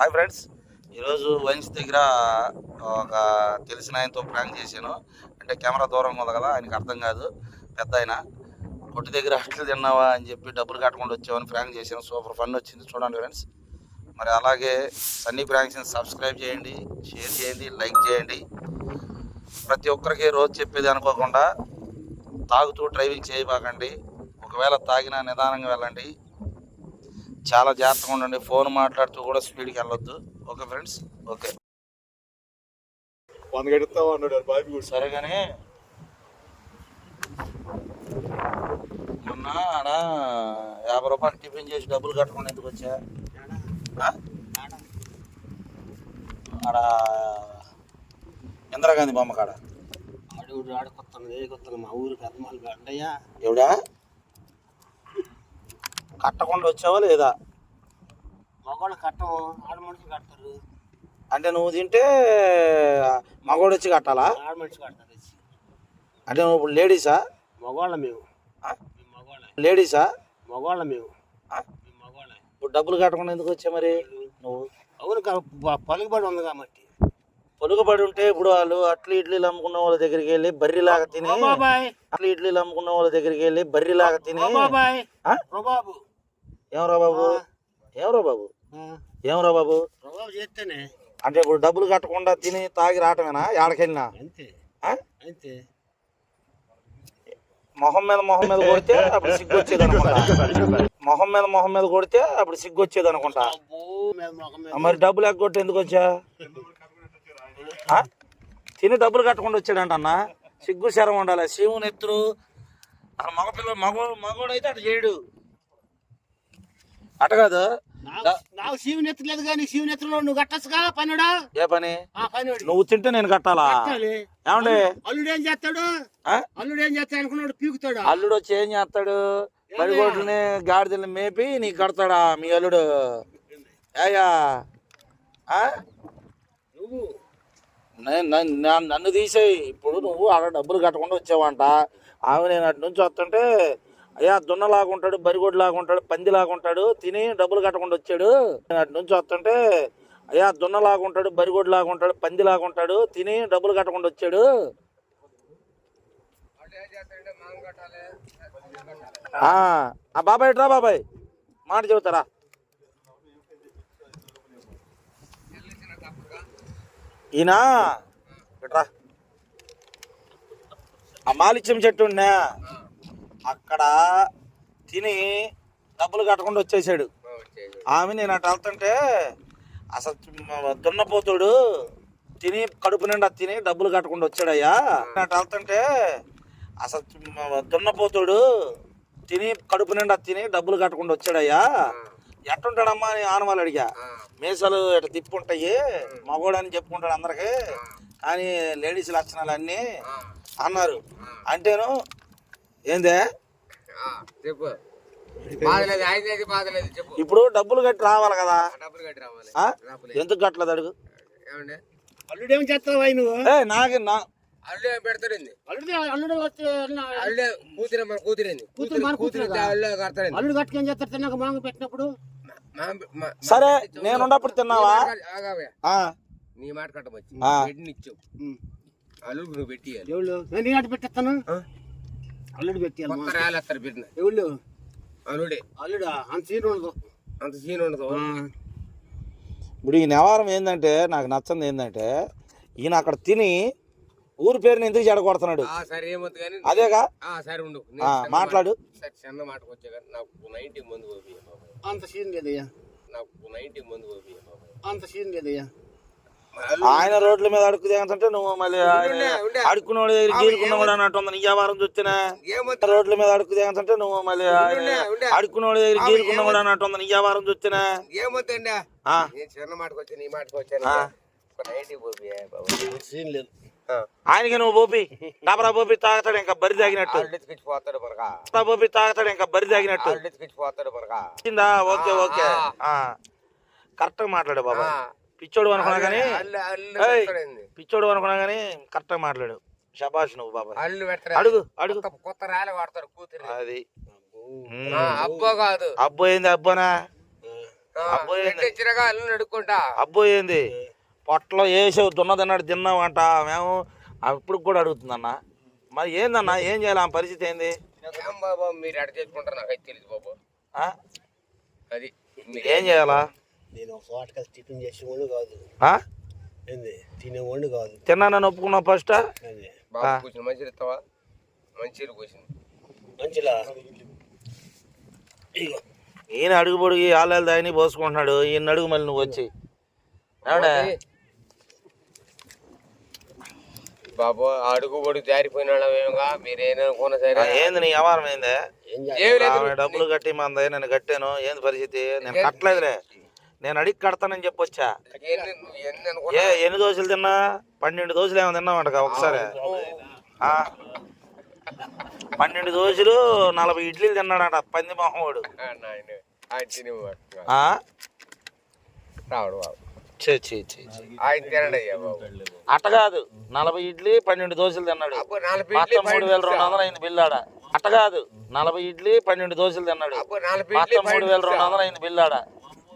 Hi friends. ఈరోజు wines దగ్గర ఒక తెలిసిన ఆయనతో ప్రాంక్ చేశాను. అంటే కెమెరా దూరంగా ఉంది కదా ఆయనకి అర్థం కాదు. పెద్ద ఆయన. కొట్టు దగ్గర అట్లు తిన్నావా అని చెప్పి డబ్బులు కట్టకుండా వచ్చామని ప్రాంక్ చేశాను. సూపర్ ఫన్ వచ్చింది చూడండి ఫ్రెండ్స్. మరి అలాగే సన్నీ ప్రాంక్స్ని సబ్స్క్రైబ్ చేయండి షేర్ చేయండి లైక్ చేయండి. ప్రతి ఒక్కరికి రోజు చెప్పేది అనుకోకుండా తాగుతూ డ్రైవింగ్ చేయబాకండి. ఒకవేళ తాగినా నిదానంగా వెళ్ళండి. చాలా జాగ్రత్తగా ఉండండి. ఫోన్ మాట్లాడుతూ కూడా స్పీడ్కి వెళ్ళొద్దు. Okay friends? ఓకే. వంద గడుతావు అన్నాడు బాబీ కూడా. సరే కానీ మొన్న ఆడ యాభై రూపాయలు టిఫిన్ చేసి డబ్బులు కట్టకుండా ఎందుకు వచ్చా? ఆ? ఆడ ఇందిరాగాంధీ బొమ్మ కాడ? ఆడు ఏ కొత్తాను మా ఊరికి అర్థమాలు గడ్డయ్యా ఎవడా? కట్టకుండా వచ్చావా లేదా? మగవాళ్ళు కట్టం ఆడ మనిషి కడతారు. అంటే నువ్వు తింటే మగోడు వచ్చి కట్టాలా? ఆడ మనిషి కడతారు వచ్చి. అంటే నువ్వు ఇప్పుడు లేడీసా? మగవాళ్ళ మేము. ఆ? మేము మగవాళ్ళ. లేడీసా? మగవాళ్ళ మేము. ఆ? మేము మగవాళ్ళ. ఇప్పుడు డబ్బులు కట్టకుండా ఎందుకు వచ్చా మరి నువ్వు? అవును కా- ప- పలుకుబడి ఉంది కాబట్టి. పొలుగుబడి ఉంటే ఇప్పుడు వాళ్ళు అట్లు ఇడ్లీలు అమ్ముకున్న వాళ్ళ దగ్గరికి వెళ్ళి బర్రిలాగా తిని బాబాయ్. అట్లు ఇడ్లీలు అమ్ముకున్న వాళ్ళ దగ్గరికి వెళ్ళి బర్రిలాగా తిని బాబాయ్. ఆ? ఏమరా బాబు? ఏమరా బాబు? ఏమరా బాబు? చేస్తేనే. అంటే ఇప్పుడు డబ్బులు కట్టకుండా తిని తాగి రావటమేనా? ఎక్కడికెళ్ళినా అంతే. మొహం మీద మొహం మీద కొడితే అప్పుడు సిగ్గు వచ్చేది అనుకుంటా మొహం మీద మొహం మీద కొడితే అప్పుడు సిగ్గు వచ్చేది అనుకుంటా మరి డబ్బులు ఎగ్గొట్టి ఎందుకు వచ్చా? తిని డబ్బులు కట్టకుండా వచ్చాడంట అన్న సిగ్గు శరం ఉండాలి. శివుని అసలు మగపిల్ల మగ మగోడు అయితే అటు చేయడు. అట కాదు. నాకు శివుని ఎత్తలేదు కానీ శివుని ఎత్తులో నువ్వు కట్టచ్చుగా పనుడా ఏ పని? ఆ నువ్వు తింటే నేను కట్టాలా? ఏమండి? అల్లుడు ఏం చేస్తాడు? ఆ? అల్లుడు ఏం చేస్తాడు అనుకున్నాడు? పీకుతాడు? అల్లుడు వచ్చి ఏం చేస్తాడు? బడిగోట్లని గాడిదల్ని మేపి నీకు కడతాడా మీ అల్లుడు? నువ్వు. నన్ను తీసేయి. ఇప్పుడు నువ్వు ఆడ డబ్బులు కట్టకుండా వచ్చావంట. ఆమె నేను అటు నుంచి వస్తుంటే అయ్యా దున్నలాగా ఉంటాడు బరిగొడ్లాగా ఉంటాడు పందిలాగా ఉంటాడు తిని డబ్బులు కట్టకుండా వచ్చాడు. అటు నుంచి వస్తుంటే అయ్యా దున్నలాగా ఉంటాడు బరిగొడ్డు లాగుంటాడు పందిలాగా ఉంటాడు తిని డబ్బులు కట్టకుండా వచ్చాడు. ఆ బాబాయ్ రా బాబాయ్? మాట చెబుతారా? ఈయన? ఇట్రా ఆ మాలిచ్యం చెట్టు ఉన్నా అక్కడ తిని డబ్బులు కట్టకుండా వచ్చేసాడు. ఆమె నేను అటు వెళ్తుంటే అసలు దున్నపోతుడు తిని కడుపు నిండా తిని డబ్బులు కట్టకుండా వచ్చాడయ్యా. అటు వెళ్తుంటే అసలు దున్నపోతుడు తిని కడుపు నిండా తిని డబ్బులు కట్టకుండా వచ్చాడయ్యా. ఎట్టుంటాడమ్మా అని ఆనవాళ్ళు అడిగా. మీసాలు ఇట్లా తిప్పుంటాయి? మగోడని చెప్పుకుంటాడు అందరికి. కానీ లేడీస్ లక్షణాలు అన్నీ అన్నారు. అంటేను ఏందే? చెప్పు. ఇప్పుడు డబ్బులు కట్టి రావాలి కదా. డబ్బులు కట్టి రావాలి? ఎందుకు కట్టలేదు అడుగు? ఏమండి? అల్లుడు ఏం చేస్తావు అయి నువ్వు? నాకే నా అల్లుడు ఏం పెడతాడండి అల్లుడు అల్లుడు అల్లుడే కూతురే మన కూతురేంది. కూతురు మన కూతురే కదా? అల్లుడే కడతాడండి అల్లుడు కట్టుకు ఏం చేస్తారు తిన్నాక మాంగ పెట్టినప్పుడు? సరే నేనున్నప్పుడు తిన్నావా? ఆగావే. ఆ, నీ మాట కట్టమొచ్చి. ఆ. పెట్టిన ఇచ్చావు అల్లుడు నువ్వు ఎవళ్ళు? నేను అటు పెట్టేస్తాను. అల్లుడు కొత్త రాలేస్తారు పెట్టిన ఎవళ్ళు? అల్లుడే. అల్లుడా? అంత సీన్ ఉండదు. అంత సీన్ ఉండదు. ఇప్పుడు ఈ వ్యవహారం ఏంటంటే నాకు నచ్చంది ఏంటంటే ఈయన అక్కడ తిని ఊరి పేరుని ఎందుకు చెడగొడుతున్నాడు? అదేగా? ఆ సరే ఉండు. మాట్లాడు. సరే చిన్న మాటకు వచ్చా నాకు నైన్టీ మంది పోయి అంత సీన్ లేదయ్యా. నాకు నైన్టీ మంది పోయి అంత సీన్ లేదయ్యా. ఆయన రోడ్ల మీద అడుగు దిగుతుంటే నువ్వు మళ్ళీ దగ్గర గీరుకున్నవాడు అన్నట్టు ఉంది. నీ వ్యవహారం చూస్తేనే రోడ్ల మీద అడుగు దిగుతుంటే నువ్వు మళ్ళీ దగ్గర గీరుకున్నవాడు అన్నట్టు ఉంది. నీ వ్యవహారం చూస్తేనే ఏమొద్దండి? చిన్న మాటకు వచ్చాను ఈ మాటకు వచ్చాను. సీన్ లేదు. ఆయనకి నువ్వు పోపి. డబరా పోపి తాగుతాడు ఇంకా బరి తాగినట్టు. పోతాడు డబరా పోపి తాగుతాడు ఇంకా బరి తాగినట్టు. పోతాడు ఓకే ఓకే. ఆ. కరెక్ట్గా మాట్లాడు బాబా పిచ్చోడు అనుకున్నా కానీ పిచ్చోడు అనుకున్నా కానీ కరెక్ట్గా మాట్లాడు. షబాష్ నువ్వు బాబా. అల్లు పెడతాడు? అడుగు అడుగు. కొత్త కొత్త రాలే వాడతారు కూతురు అది. అబ్బో. కాదు. అబ్బో ఏంది అబ్బోనా? అబ్బో ఏంది? అల్లు నడుక్కుంటా. అబ్బో ఏంది? పొట్టలో వేసావు దున్నదన్నాడు తిన్నావంట. మేము ఇప్పుడు కూడా అడుగుతుందన్న. మరి ఏందన్నా? ఏం చేయాలి? ఆ పరిస్థితి ఏంది? బాబా మీరు ఎడ చేసుకుంటారు నాకు అయితే తెలియదు బాబు? అది ఏం చేయాలా? నేను ఒక టిఫిన్ చేసేవాడు కాదు. ఆ? ఏంది? తినేవాడు కాదు. తిన్నానని ఒప్పుకున్నావు ఫస్ట్? కూర్చుని మంచిలు ఇస్తావా? మంచిలు కూర్చుని. మంచిలా? ఇగో. ఈయన అడుగు పొడిగి ఆలేలు దాయని పోసుకుంటున్నాడు. ఈయన అడుగు మళ్ళీ నువ్వు వచ్చి. ఏమండే? బాబు అడుగు పొడుగు జారిపోయిన వాళ్ళమేమోగా మీరేననుకున్నా ఆ, సరే. ఏంది నీ వ్యవహారం ఏంది డబ్బులు కట్టి మంది నేను కట్టాను. ఏంది పరిస్థితి? నేను కట్టలేదులే. నేను అడిగి కడతానని చెప్పొచ్చా. ఏ ఎన్ని దోశలు తిన్నా? పన్నెండు దోశలు ఏమో తిన్నామంట ఒకసారి? పన్నెండు దోశలు నలభై ఇడ్లీలు తిన్నాడట పంది బాబు. అట్ట కాదు నలభై ఇడ్లీ పన్నెండు దోశలు తిన్నాడు. మొత్తం మూడు వేల రెండు వందలు అయింది బిల్లాడ. అట్ట కాదు నలభై ఇడ్లీ పన్నెండు దోశలు తిన్నాడు. మొత్తం మూడు వేల రెండు వందలు అయింది బిల్లాడ.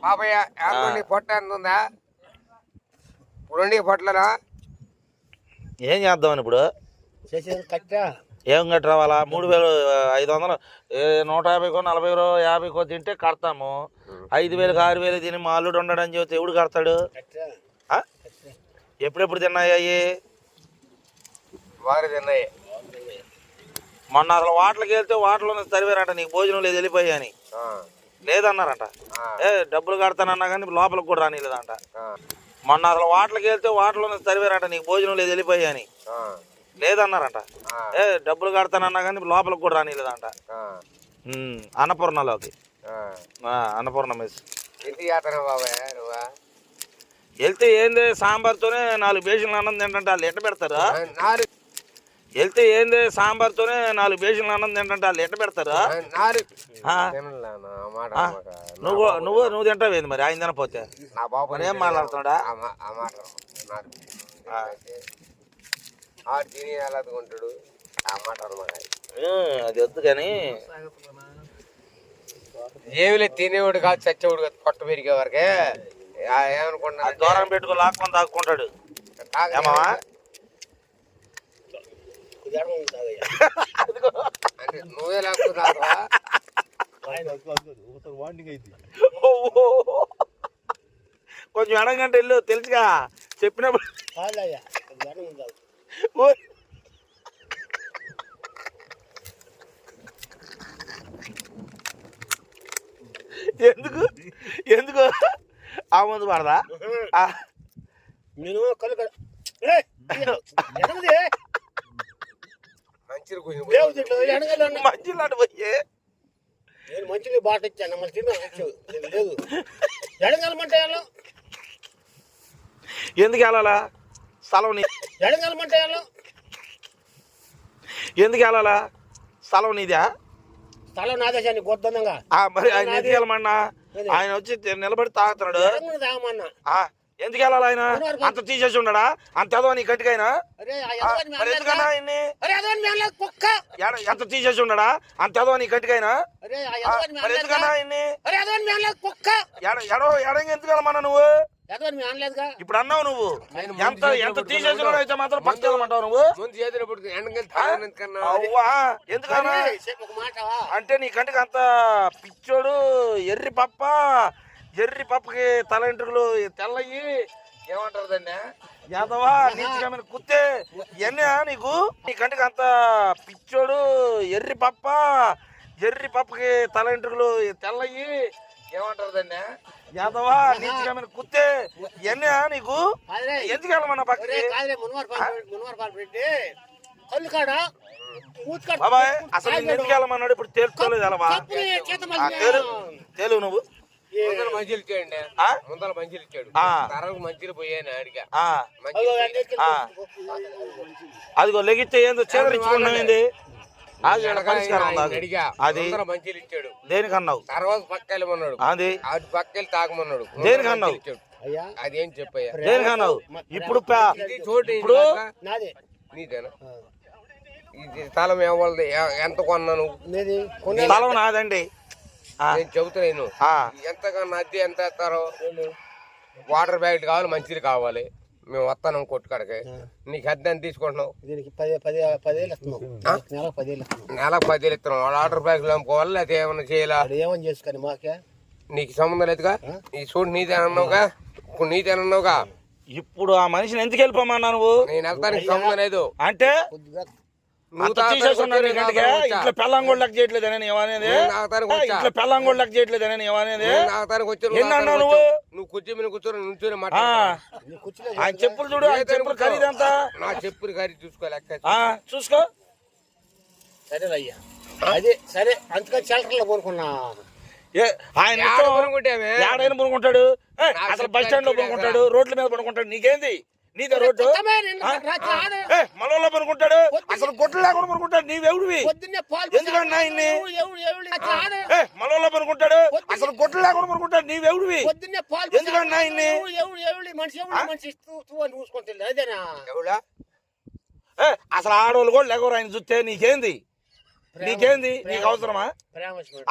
నీ పొట్ట ఎంత ఉందా ఇప్పుడు నీ పొట్లనా ఏం చేద్దామని ఇప్పుడు? చేసేది కట్టా. ఏం కట్టి రావాలా మూడు వేలు ఐదు వందలు. నూట యాభైకో నలభైకో యాభైకో తింటే కడతాము. ఐదు వేలకు ఆరు వేలు తిని మా అల్లుడు ఉండడని చెబితే ఎవడు కడతాడు? ఎప్పుడెప్పుడు తిన్నాయి అయ్యి? వారు తిన్నాయి. మొన్న అసలు వాటర్కి వెళ్తే వాటర్లోనే సరివేరంట నీకు భోజనం లేదు వెళ్ళిపోయా అని. ఆ, లేదన్నారంట. ఏ డబ్బులు కడతానన్నా కానీ లోపలికి కూడా రానిలేదంట. మొన్న అసలు వాటర్కి వెళ్తే వాటర్లోనే సరివేరంట నీకు భోజనం లేదు వెళ్ళిపోయా అని. లేదన్నారంట. ఏ డబ్బులు కడతానన్నా కానీ లోపలికి కూడా రానిలేదంట. అన్నపూర్ణలోకి. అన్నపూర్ణ మెస్. వెళ్తే ఏంది సాంబార్తోనే నాలుగు బేషన్లు అన్నం తింటే వాళ్ళు ఎట్ట పెడతారా వెళ్తే ఏంది సాంబార్తోనే నాలుగు బేషన్లు అన్నం తింటే వాళ్ళు ఎట్ట పెడతారా. నువ్వు నువ్వు నువ్వు తింటావు ఏంది మరి? ఆయన తినపోతే నా బాబు ఏం మాట్లాడుతున్నాడా? తిని ఎలా ఆ మాట అది వద్దు కానీ. ఏమిలే తినేవాడు కాదు చచ్చేవాడు కాదు పొట్ట పెరిగే వరకే. ఏమనుకున్నా దూరం పెట్టుకో లాక్కొని దాక్కుంటాడు ఏమావా కుదరడం ఉంది తాగయ్యా. అంటే నువ్వే కొంచెం ఎడంగంట వెళ్ళు తెలుసుగా. చెప్పినప్పుడు. ఎందుకు? ఎందుకు? ఆ ముందు పడదా నేను కళ్ళు ఎడగలు అన్న. మంచిలాంటి పోయి. నేను మంచిగా బాట ఇచ్చాను. మళ్ళీ తిన్నా వచ్చావు. నేను లేదు. ఎడగలమంటే ఎందుకు వెళ్ళాలా? స్థలం ఎడగలమంటే ఎందుకు వెళ్ళాలా? స్థలం నీదా? స్థలం నాదేశాన్ని గొద్దంగా మరి ఆయన ఎందుకు వెళ్ళమన్నా? ఆయన వచ్చి నిలబడి తాగుతున్నాడు. తాగమన్నా. ఎందుకు వెళ్ళాలి ఆయన? అంత తీసేసి ఉండడా అంత ఎదవ నీ మరి ఎందుకన్నా ఆయన్ని? ఎంత తీసేసి ఉండడా అంత ఎదవ నీ మరి ఎందుకన్నా ఆయన్ని? ఎడ ఎడో ఎడంగా ఎందుకు వెళ్ళమన్నా నువ్వు? ఇప్పుడు అన్నావు నువ్వు. ఎంత ఎంత చేతిలో తీసేసి పట్టుకున్నాడు. అయితే మాత్రం పక్కన వెళ్ళమంటావు నువ్వు? అవ్వా ఎందుకన్నా? అంటే నీ కంటికి అంత పిచ్చోడు ఎర్రి పప్ప ఎర్రి పప్పకి తల వెంట్రుకలు తెల్లయి. ఏమంటారు దాన్ని? యాదవా నీచికమైన కుత్తే? ఇవన్నీ నీకు? నీ కంటికి అంత పిచ్చోడు ఎర్రి పప్ప ఎర్రి పప్పకి తల వెంట్రుకలు తెల్లయి. ఏమంటారు దాన్ని? యాదవా నీచికమైన కుత్తే? ఇవన్నీ నీకు? ఎందుకు వెళ్ళమన్నా పక్కకి? కళ్ళు కాడ? బాబాయ్ అసలు ఎందుకు వెళ్ళమన్నాడు? ఇప్పుడు తేలుకోలేదు అలవా తెలుగు నువ్వు. ముందర మంచిలు ఇచ్చాడండి. ఆ? ముందర మంచిలు ఇచ్చాడు. ఆ. తరకు మంచిలు పోయాను అడిగా. ఆ, మంచిలు అయ్యో, అందరికీ ఆ. అదిగో లెగిస్తే ఏందో అది మంచిలు ఇచ్చాడు. దేనికన్నావు? తర్వాత పక్క వెళ్ళమన్నాడు అది అటు పక్క వెళ్ళి తాగమన్నాడు దేనికన్నావు? అదేం చెప్పయ్యా? దేనికన్నావు? ఇప్పుడు ఇప్పుడు నాదే. నీదేనా? ఇది స్థలం ఎవరిది? ఎంత కొన్నా నువ్వు మీది కొనే స్థలం నాదండి. నేను చెబుతున్నాను ఆ, ఎంతకన్నా అద్దె ఎంత వేస్తారో? వాటర్ ప్యాకెట్ కావాలి మంచిది కావాలి. మేము వస్తాను కొట్టుకాడికి నీకు అద్దె ఎంత తీసుకుంటున్నావు? నెలకు ఇస్తున్నాం. పదివేలు ఇస్తున్నాం. వాటర్ ప్యాకెట్లు అమ్ముకోవాలి లేకపోతే ఏమైనా చేయాలా? వాడు ఏమని చేసుకొని మాకే? నీకు సంబంధం లేదుగా? నీ చూడు నీదే అన్నావుగా? ఇప్పుడు నీదే అన్నావుగా? ఇప్పుడు ఆ మనిషిని ఎందుకు వెళ్ళిపోమన్నా నువ్వు? నేను వెళ్తానికి సంబంధం లేదు. అంటే? ఇట్లా ఏమనేది ఏమనేది నువ్వు నువ్వు? కుర్చీ మీద కూర్చొని నుంచొని ఆయన చెప్పులు చూడు ఆయన చెప్పులు ఖరీదంతా నా చెప్పులు ఖరీదు చూసుకో లెక్క ఆ, చూసుకో. సరే అయ్యా అదే సరే అందుకని షెల్టర్లో కోరుకున్నా ఏ, ఆయన? ఏడైనా పడుకుంటాడు. అసలు బస్ స్టాండ్లో పడుకుంటాడు రోడ్ల మీద పడుకుంటాడు నీకేంది? నీదే రోడ్డు? మలలో పడుకుంటాడు అసలు గుడ్లు లేకుండా పడుకుంటాడు నీవెవడివి ఎందుకన్నా ఇన్ని? మలలో పడుకుంటాడు అసలు గుడ్లు లేకుండా పడుకుంటాడు నీవెవడివి ఎందుకన్నా ఇన్ని? అసలు ఆడవాళ్ళు కూడా లేకరు ఆయన చూస్తే? నీకేంది? నీకేంది? నీకు అవసరమా.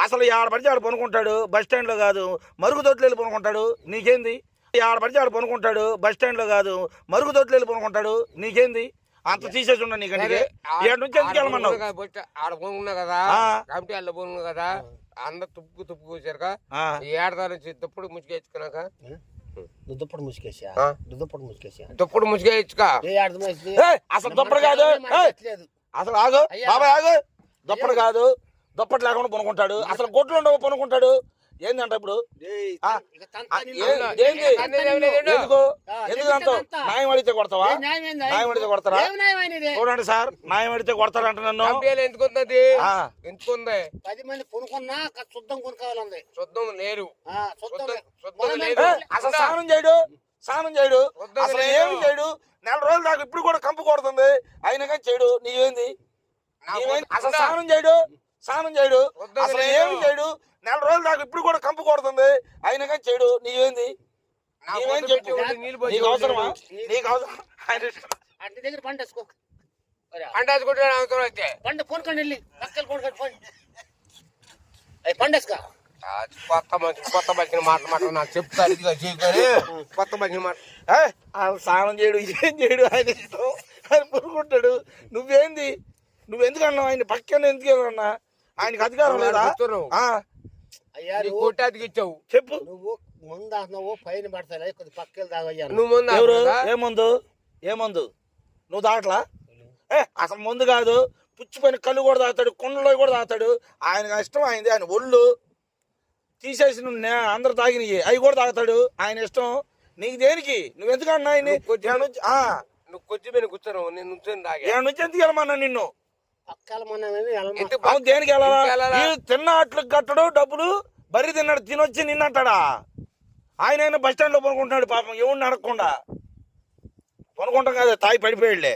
అసలు ఆడ పడితే ఆడ పనుకుంటాడు బస్ స్టాండ్లో కాదు మరుగుదొడ్లు వెళ్ళి పనుకుంటాడు నీకేంది? ఆడ పడితే ఆడ పనుకుంటాడు బస్ స్టాండ్లో కాదు మరుగుదొడ్లు వెళ్ళి పనుకుంటాడు. నీకేంది? అంత తీసేసి ఉన్నా నీకంటే సరే, ఏడు నుంచి ఎందుకు వెళ్ళమన్నావు? ఆడ పోనున్నా కదా కదా అందరు తుప్పు తుప్పు కూర్చారుగా ఏడదారి నుంచి దుప్పుడు ముసుగేసుకున్నాక? ముసుకేసా ముసుకేసా దుప్పుడు అసలు కాదు. అసలు ఆగు. బాబాయ్ ఆగు. దుప్పటి కాదు. దుప్పటి లేకుండా పనుకుంటాడు. అసలు గొడ్లు ఉండవు పనుకుంటాడు. ఏందంట ఇప్పుడు. ఎందుకు? అంటావు? న్యాయం అడిగితే కొడతావా? న్యాయం అడిగితే కొడతారా? చూడండి సార్ న్యాయం అడిగితే కొడతారంట నన్ను. ఎందుకుంది ఆ. ఎందుకుంది? పది మంది కొనుక్కున్నా శుద్ధం కొనుక్కోవాలంది. శుద్ధం లేరు. అసలు స్నానం చేయడు స్నానం చేయడు. అసలు. ఏమి చేయడు? నెల రోజుల దాకా ఇప్పుడు కూడా కంపు కొడుతుంది. అయినా కానీ చేయడు. నీవేంది? అసలు స్నానం చేయడు. స్నానం చేయడు. అసలు. ఏమి చేయడు? నెల రోజుల దాకా ఇప్పుడు కూడా కంపు కొడుతుంది. అయినా కానీ చేయడు నీవేంది? నా నీవేం చెప్పు? నీకు అవసరమా. నీకు అవసరం. అంటి దగ్గర పంట వేసుకో. అవసరం అయితే. వెళ్ళి పక్కన కొత్త మనిషి కొత్త మనిషిని మాట మాట నాకు చెప్తారు. ఇదిగో చేయగానే కొత్త మనిషిని మాట. ఏ, ఆయన స్నానం చేయడు ఏం చేయడు ఆయన ఇష్టం. ఆయన పురుకుంటాడు నువ్వేంది? నువ్వెందుకు అన్నావు? ఆయన పక్కన ఎందుకు అన్నా ఆయనకి అధికారం లేదా? అయ్యా నువ్వు కొట్టాదికి ఇచ్చావు. చెప్పు. నువ్వు ముందు అంటున్నావు పైన పడతాయి కొద్ది పక్కలు తాగయ్యా. నువ్వు ముందు ఎవరు? ఏ మందు? ఏ మందు? నువ్వు తాగట్లా ఏ అసలు ముందు కాదు. పుచ్చిపోయిన కళ్ళు కూడా తాగుతాడు కుండలో కూడా తాగుతాడు ఆయన ఇష్టం అయింది ఆయన ఒళ్ళు తీసేసి నువ్వు నే- అందరు తాగినవి అవి కూడా తాగుతాడు. ఆయన ఇష్టం. నీకు దేనికి? నువ్వు ఎందుకు అన్నా ఆయన్ని? నువ్వు కొంచెం- ఈడ నుంచి ఆ, నువ్వు కొద్ది మీద కూర్చోను నేను నుంచొని తాగా. నుంచి ఎందుకు వెళ్ళమన్నా నిన్ను? అవును దేనికి వెళ్ళాలా తిన్న అట్లు కట్టడు డబ్బులు బర్రి తిన్నాడు తినొచ్చి నిన్నంటాడా ఆయన ఆయన బస్ స్టాండ్లో పనుకుంటున్నాడు పాపం ఎవరిని అడగకుండా పనుకుంటాం కదా తాయి పడిపోయాడులే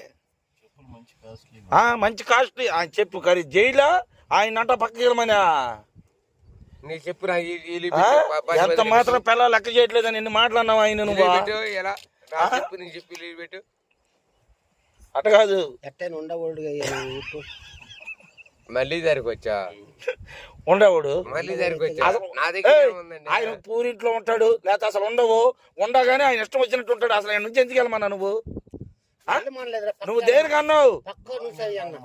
ఆ, మంచి కాస్ట్లీ ఆయన చెప్పు కరి జైలా ఆయన అంట పక్కకి వెళ్ళమని నీ చెప్పు నా ఈ- ఈ ఇల్లు ఆ? పెట్టు, ప- పది ఎంత మాత్రం పిల్ల లెక్క చేయట్లేదని నిన్ను మాట్లాడినావు ఆయన నువ్వు చెప్పు పెట్టు అట కాదు. ఎట్టైనా ఉండకూడదు మళ్ళీ దగ్గరికి వచ్చా ఉండేవాడు మళ్ళీ దగ్గరికి వచ్చా అసలు- నా దగ్గర ఏయ్, ఏముందండి? ఆయన పూరింట్లో ఉంటాడు లేకపోతే అసలు ఉండవు. ఉండగానే ఆయన ఇష్టం వచ్చినట్టు ఉంటాడు. అసలు ఆయన నుంచి ఎందుకు వెళ్ళమన్నా నువ్వు? నువ్వు దేనికి అన్నావు? పక్క నుంచి అయ్యి అన్న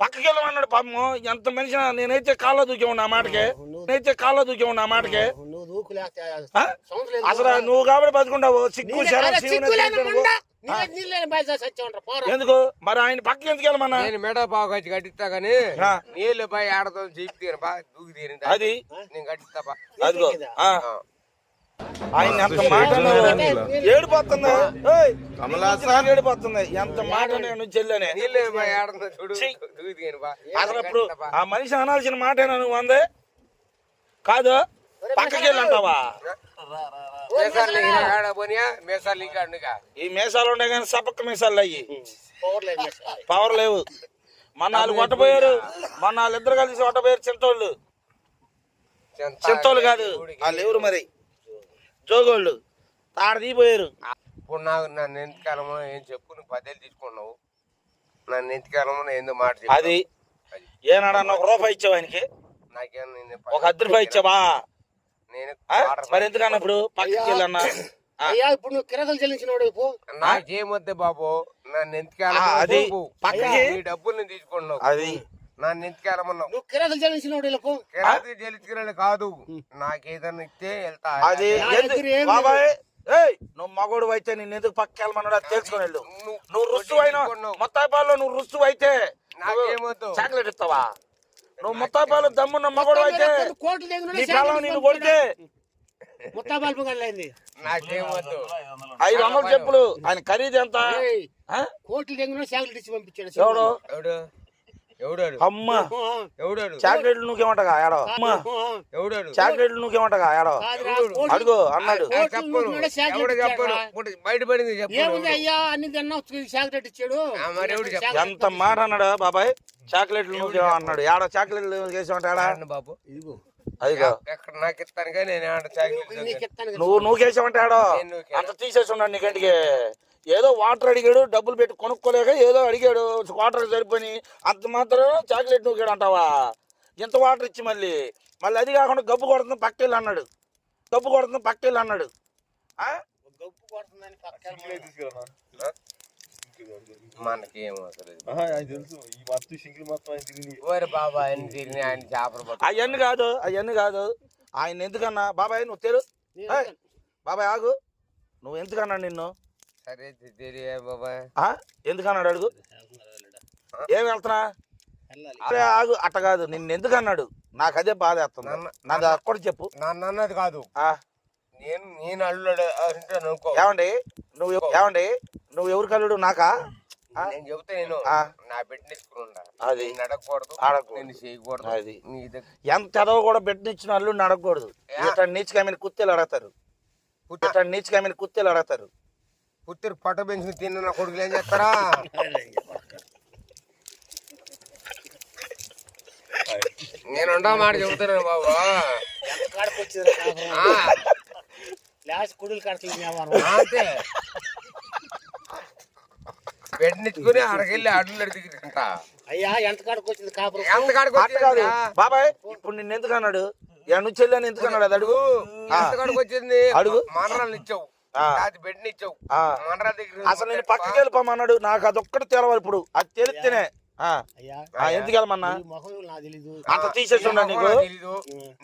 పక్కకి వెళ్ళమన్నాడు పాపం ఎంత మనిషి నేనైతే కాళ్ళ దూకేవు నా మాటకి. నేనైతే కాళ్ళ మాటకి. దూకు? సంవత్సరం లేదు. అసలు నువ్వు కాబట్టి బతుకుంటావు? పోరా. ఎందుకు? మరి ఆయన పక్కకి ఎందుకు వెళ్ళమన్నా? నేను మెడ పావు కట్టి కట్టిస్తా గానీ ఆ. నీళ్ళు పోయి ఆడతో జీప్ తీరు బా దూకి తీరు అది? నేను కట్టిస్తా బా. అదిగో. ఆయన ఎంత మాట ఏడిపోతుంది. ఏయ్, నీ నుంచి నాకు ఏడిపోతుంది. ఎంత మాట నేను బా. అసలు ఇప్పుడు ఆ మనిషి అనాల్సిన మాటేనా నువ్వు అందే? కాదు. పక్కకి వెళ్ళంటావా? ఈ మీసాలు ఉండే కానీ సపక్క మీసాలు అయ్యి. పవర్ లేవు. మన నాలుగు కొట్టపోయారు మన నాలుగు ఇద్దరు కలిసి కొట్టపోయారు చింతోళ్ళు. చింతోళ్ళు కాదు. వాళ్ళు ఎవరు మరి? జోగోళ్ళు తాడ తీపోయారు ఇప్పుడు నాకు నన్ను ఎంతకాలమో ఏం చెప్పు నువ్వు పదేళ్ళు తీసుకున్నావు నన్ను ఎంతకాలమో ఎందుకు మాట అది ఏనాడన్నా ఒక రూపాయి ఇచ్చావు ఆయనకి? నాకేం నేను ఒక అర్ధ రూపాయి ఇచ్చావా? నేను ఆ? మరి ఎందుకన్నా ఇప్పుడు పక్కకి వెళ్ళన్నా? ఆ. అయ్యా ఇప్పుడు నువ్వు కిరకలు చెల్లించిన వాడు పో నాకేమొద్దే బాబు నన్ను ఆ, అది ఎందుకు పక్కకి. నీ డబ్బులు నేను తీసుకున్నావు అది. నన్ను నువ్వు చెల్లించిన కాదు. నాకేదన్నా ఇస్తే వెళ్తా. అది బాబాయ్ ఏయ్ నువ్వు మగోడు అయితే నేను ఎందుకు వెళ్ళమన్నాడు? అది తెలుసుకొని వెళ్ళు. నువ్వు- నువ్వు రుస్తు అయినా మొత్తాయిపాల్లో నువ్వు రుస్తు అయితే చాక్లెట్ ఇస్తావా? నువ్వు ముత్తాయిపాలు దమ్మున్న మగోడు అయితే నీ నేను కొడితే నాకేమొద్దు. ఐదు వందలు చెప్పులు. ఆయన ఖరీదు ఎంత? కోట్లు తెగిన చాక్లెట్ ఇచ్చి పంపించాడు. ఎవడు? ఎవడు? ఎవడాడు? అమ్మ. ఎవడాడు? చాక్లెట్లు నువ్వేమంటగా ఏడో? అమ్మ. ఎవడాడు? చాక్లెట్లు నువ్వేమంటగా ఏడో? అడుగు అన్నాడు. ఆ, చెప్పను ఎవడు చెప్పను ఇప్పుడు బయటపడింది చెప్పు. ఏముంది అయ్యా? అన్ని తిన్నా చాక్లెట్ ఇచ్చాడు. ఆ, మరి ఎవడు చెప్పు ఎంత మాట అన్నాడు బాబాయ్? చాక్లెట్లు నువ్వు అన్నాడు. ఏడో చాక్లెట్లు చేసామంటే ఏడా అన్న బాబు. ఇదిగో. ఎక్కడ నాకు ఇస్తాను కానీ నేను ఏమన్నా చాక్లెట్ నీకు ఇస్తాను కదా. నువ్వు నువ్వు కేసావంటే ఆడో? అంత తీసేసి ఉన్నాడు నీకంటికి ఏదో వాటర్ అడిగాడు డబ్బులు పెట్టి కొనుక్కోలేక ఏదో అడిగాడు వాటర్ సరిపోయి అంత మాత్రం చాక్లెట్ నూకాడు అంటావా? ఇంత వాటర్ ఇచ్చి మళ్ళీ. మళ్ళీ అది కాకుండా గబ్బు కొడుతుంది పక్కెళ్ళి అన్నాడు. గబ్బు కొడుతుంది పక్కెళ్ళి అన్నాడు. పక్కన మనకేం అసలు ఇది. తెలుసు. ఈ మొత్తం సింగిల్ మొత్తం ఆయన తిరిగి ఓరే బాబా ఆయన తిరిగి ఆయన చేపలు అవన్నీ కాదు అవన్నీ కాదు. ఆయన ఎందుకన్నా? బాబాయ్ నువ్వు తెలు బాబాయ్ ఆగు. నువ్వు ఎందుకన్నా నిన్ను? సరే తెలియ బాబా. ఆ? ఎందుకన్నాడు అడుగు. ఏం వెళ్తున్నా? అరే ఆగు. అట్ట కాదు. నిన్ను ఎందుకన్నాడు? నాకు అదే బాధ వేస్తుంది నాది అక్కడ చెప్పు. నన్ను అన్నది కాదు. ఆ. నేను నేను అల్లుడు అంటాను అనుకో ఏమండి? నువ్వు ఎవ- ఏమండి? నువ్వు ఎవరు కలుడు నాకా? ఆ? నేను చెబుతా నేను ఆ. నా బిడ్డ ఇచ్చుకున్నా అది. నేను అడగకూడదు అడగకూడదు. నేను చేయకూడదు. అది. నీ దగ్గర ఎంత చదవ కూడా పెట్టినిచ్చిన అల్లుడిని అడగకూడదు. ఇతను నీచుకాయమని కుత్తేలు అడగతారు ఇతను నీచుకాయమని కుత్తేలు అడగతారు పుత్తిరి పట్ట పెంచుకుని తిన్న నా కొడుకులు ఏం చేస్తారా? నేను ఉండా మాట చెబుతున్నాను బాబు. ఆ, లాస్ట్ కుడులు కడతలు వ్యాపారం అంతే. బిడ్డనిచ్చుకుని అడగెళ్ళి అడ్లు అడిగిట అయ్యా ఎంత కాడకు వచ్చింది కాపురం? ఎంత కాడికి అట్ట కాదు? బాబాయ్ ఇప్పుడు నిన్ను ఎందుకు అన్నాడు? నువ్వు చెల్లని ఎందుకు అన్నాడు? అది అడుగు. ఎంత కాడికి వచ్చింది? అడుగు. మనరాలు ఇచ్చావు. ఆ. అది బిడ్డని ఇచ్చావు. ఆ. మనరాల దగ్గర అసలు నేను పక్కకి వెళ్ళిపోమన్నాడు నాకు అదొక్కటి తెలవాలి ఇప్పుడు. అది తెలిస్తేనే. ఆ. అయ్యా. ఆ, ఎందుకు వెళ్ళమన్నా? మొహం అంత తీసేసి నీకు.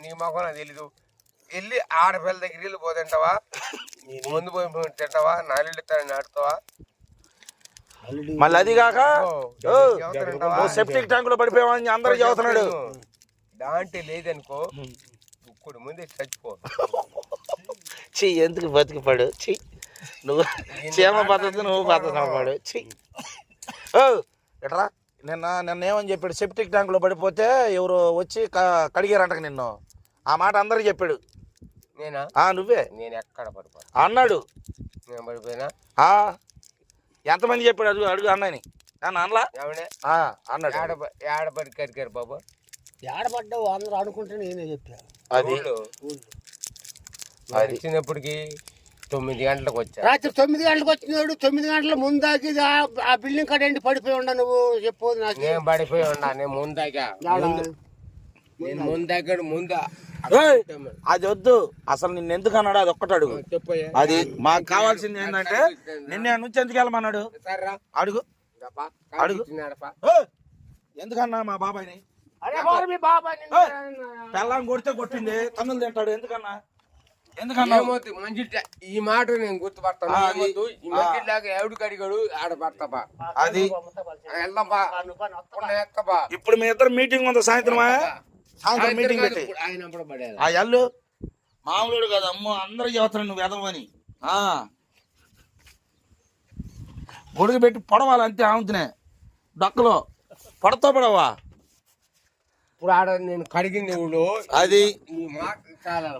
నీ మొఖం నాకు తెలీదు. వెళ్ళి ఆడపిల్ల దగ్గర వెళ్ళి పోతుంటావా? ముందు పోయి తింటావా? నాలుగు నాటుతావా? అల్లుడు మళ్ళీ అది కాక సెప్టిక్ ట్యాంకులో పడిపోయావని అందరూ చదువుతున్నాడు దాంట్లో లేదనుకో ఇప్పుడు ముందే చచ్చిపో. ఛీ ఎందుకు బతికిపాడు? ఛీ నువ్వు చీమ పద్ధతి నువ్వు పద్ధతి ఛీ. ఓ ఎట్రా? నిన్న నిన్న ఏమని చెప్పాడు? సెప్టిక్ ట్యాంకులో పడిపోతే ఎవరు వచ్చి క- కడిగారంట నిన్ను. ఆ మాట అందరికి చెప్పాడు. నేనా? ఆ నువ్వే. నేను ఎక్కడ పడిపో అన్నాడు. నేను పడిపోయినా? ఆ ఎంతమంది చెప్పాడు? అడుగు అడుగు అన్నని నన్ను అనలా ఏమనే ఆ, అన్నాడు. ఏడ కరికారు బాబు? ఏడబడ్డావు అందరూ అనుకుంటే నేనే చెప్పా. అది. ఊళ్ళో. ఊళ్ళో. మరి వచ్చినప్పటికి తొమ్మిది గంటలకు వచ్చా రాత్రి తొమ్మిది గంటలకు వచ్చినాడు. తొమ్మిది గంటల ముందాకి ఆ- ఆ బిల్డింగ్ కాడ ఏంటి పడిపోయి ఉండా నువ్వు? చెప్పు నాకు. నేను పడిపోయి ఉన్నా నేను ముందాకా. యాడ? నేను ముందాకాడు ముందా. అది వద్దు. అసలు నిన్ను ఎందుకు అన్నాడు అది ఒక్కటి అడుగు. చెప్పయ్యా అది మాకు కావాల్సింది ఏంటంటే నిన్నే నుంచి ఎందుకు వెళ్ళమన్నాడు? సర్రా. అడుగు. అడుగు. ఎందుకన్నా మా బాబాయ్ని. పెళ్ళాం కొడితే కొట్టింది తన్నులు తింటాడు ఎందుకన్నా? ఎందుకన్నా? మంచి ఈ మాట నేను గుర్తుపడతాను. ఈ ఎవడు కడిగాడు అది. వెళ్దాంపా ఇప్పుడు మీ ఇద్దరు మీటింగ్ ఉంది సాయంత్రమా? సాయంత్రం మీటింగ్ పెట్టి. ఆయన ఆ ఎల్లు? మామూలుడు కాదు అమ్మో అందరూ చదువుతున్నాడు నువ్వు ఎదవని ఆ. గొడుగు పెట్టి పొడవాలి అంతే ఆమెతనే డక్కలో. పడతా పడవా? ఇప్పుడు ఆడ నేను కడిగింది అది. ఈ మాట చాలా